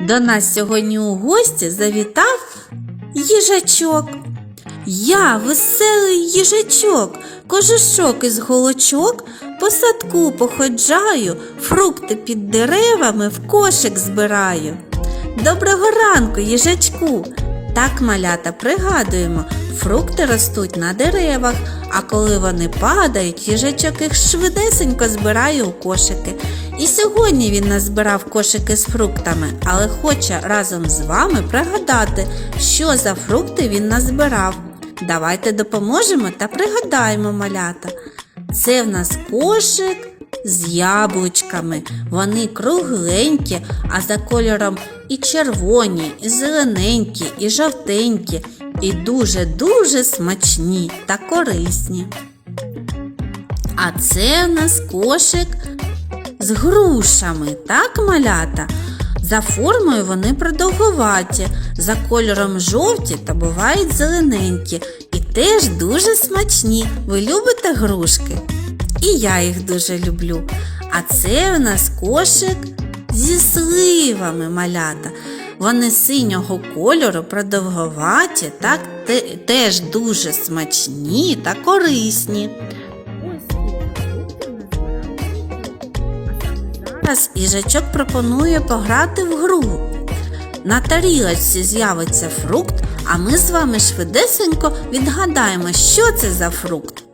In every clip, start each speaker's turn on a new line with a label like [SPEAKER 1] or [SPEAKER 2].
[SPEAKER 1] До нас сьогодні у гості завітав їжачок. Я веселий їжачок, кожушок із голочок, по садку походжаю, фрукти під деревами в кошик збираю. Доброго ранку, їжачку! Так, малята, пригадуємо, фрукти ростуть на деревах, а коли вони падають, їжачок їх швидесенько збирає у кошики. І сьогодні він назбирав кошики з фруктами, але хоче разом з вами пригадати, що за фрукти він назбирав. Давайте допоможемо та пригадаємо малята. Це в нас кошик з яблучками. Вони кругленькі, а за кольором і червоні, і зелененькі, і жовтенькі, і дуже-дуже смачні та корисні. А це в нас кошик з грушами, так, малята? За формою вони продовгуваті, за кольором жовті та бувають зелененькі і теж дуже смачні. Ви любите грушки? І я їх дуже люблю. А це в нас кошик зі сливами малята. Вони синього кольору, продовговаті, так те- теж дуже смачні та корисні. Зараз їжачок пропонує пограти в гру. На тарілочці з'явиться фрукт, а ми з вами швидесенько відгадаємо, що це за фрукт.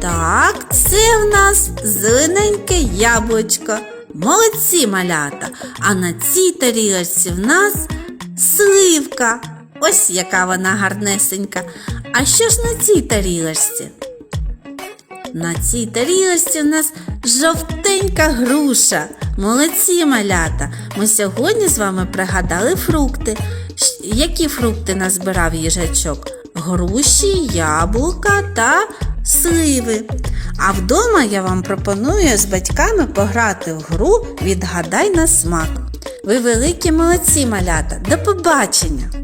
[SPEAKER 1] Так, це в нас зелененьке яблучко. Молодці малята. А на цій тарілочці в нас сливка. Ось яка вона гарнесенька. А що ж на цій тарілочці? На цій тарілочці в нас жовтенька груша. Молодці малята. Ми сьогодні з вами пригадали фрукти. Які фрукти назбирав їжачок? Груші, яблука та сливи. А вдома я вам пропоную з батьками пограти в гру Відгадай на смак. Ви великі молодці малята. До побачення!